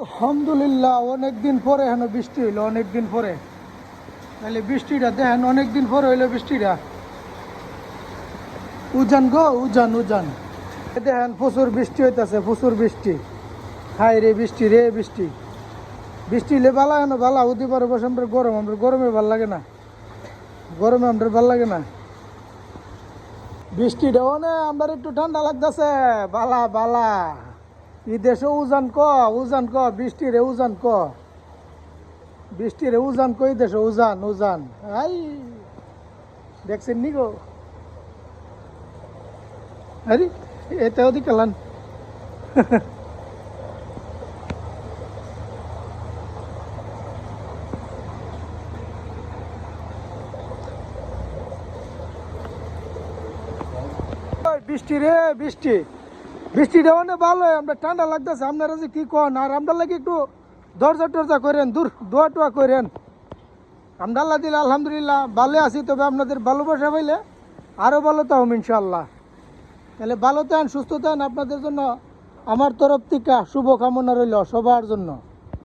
আলহামদুলিল্লাহ, অনেকদিন পরে হেন বৃষ্টি হইল, অনেকদিন পরে। তাহলে বৃষ্টিটা দেখেন, অনেকদিন পরে হইল বৃষ্টিটা। উজান গো, উজান উজান। দেখেন, প্রচুর বৃষ্টি হইতাছে, প্রচুর বৃষ্টি। হাই রে বৃষ্টি রে বৃষ্টি। বৃষ্টি হলে বালা হেন, বালা হতে পারে বসে, আমরা গরম, আমরা গরমে ভালো লাগে না। গরমে আমাদের ভালো লাগে না। বৃষ্টিটা অনেক আমার একটু ঠান্ডা লাগতেছে। বালা বালা। দেশে উজান ক উজান ক বৃষ্টি রে উজান ক। বৃষ্টি রে উজান কই দেশে উজান উজান। আই দেখছেন নি গো? আরে এটাও দি কালান ওই বৃষ্টি রে বৃষ্টি। বৃষ্টিটা অনেক ভালো আমরা ঠান্ডা লাগতেছে। আপনারা যে কি কন? আর আমরা লাগে একটু দরজা টরজা করেন, দূর দোয়া টোয়া করেন। আমরা আল্লাহ দিল আলহামদুলিল্লাহ, ভালো আছি, তবে আপনাদের ভালোবাসা পাইলে আরও ভালো তো হম ইনশাল্লাহ তাহলে ভালো থান সুস্থ থান আপনাদের জন্য আমার তরফ থেকে শুভকামনা রইল সবার জন্য।